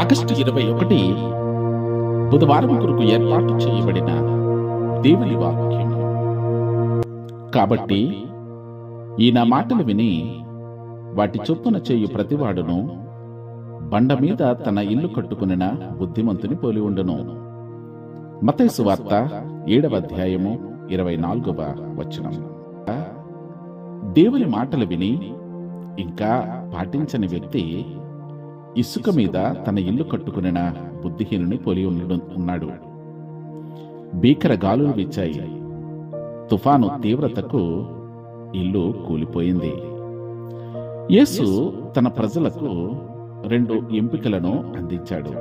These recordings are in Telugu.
ఆగస్టు ఇరవై ఒకటి బుధవారం కొరకు ఏర్పాటు చేయబడిన దేవుని వాక్యం. కాబట్టి ఈ నా మాటలు విని వాటి చొప్పున చేయు ప్రతివాడును బండ మీద తన ఇల్లు కట్టుకునిన బుద్ధిమంతుని పోలి ఉండును. మతైసు వార్త ఏడవ అధ్యాయము ఇరవై నాలుగవ వచనం. దేవుని మాటలు విని ఇంకా పాటించని వ్యక్తి ఇసుక మీద తన ఇల్లు కట్టుకునిన బుద్ధిహీనుని పోలి ఉన్నాడు. భీకర గాలులు విచ్చాయి తుఫాను తీవ్రతకు ఇల్లు కూలిపోయింది. యేసు తన ప్రజలకు రెండు ఎంపికలను అందించాడు.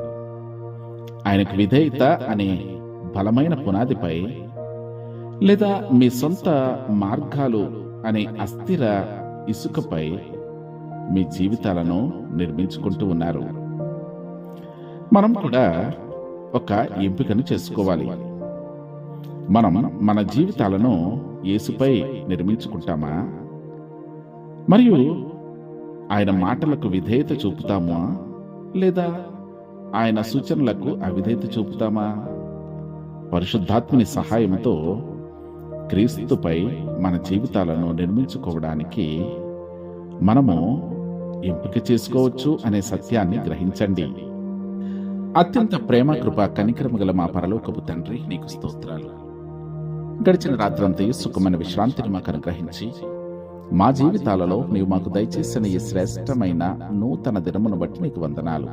ఆయనకు విధేయత అనే బలమైన పునాదిపై లేదా మీ సొంత మార్గాలు అనే అస్థిర ఇసుకపై మీ జీవితాలను నిర్మించుకుంటూ ఉన్నారు. మనం కూడా ఒక ఎంపికను చేసుకోవాలి. మనం మన జీవితాలను యేసుపై నిర్మించుకుంటామా? మరియు ఆయన మాటలకు విధేయత చూపుతామా? లేదా ఆయన సూచనలకు అవిధేయత చూపుతామా? పరిశుద్ధాత్మని సహాయంతో క్రీస్తుపై మన జీవితాలను నిర్మించుకోవడానికి మనము ఎంపిక చేసుకోవచ్చు అనే సత్యాన్ని గ్రహించండి. అత్యంత ప్రేమ కృప కనికరము గల మా పరలోకపు తండ్రి నీకు స్తోత్రాలు. గడిచిన రాత్రంతా సుఖమైన విశ్రాంతిని మాకు అనుగ్రహించి మా జీవితాలలో నీవు మాకు దయచేసిన ఈ శ్రేష్టమైన నూతన దినమును బట్టి నీకు వందనాలు.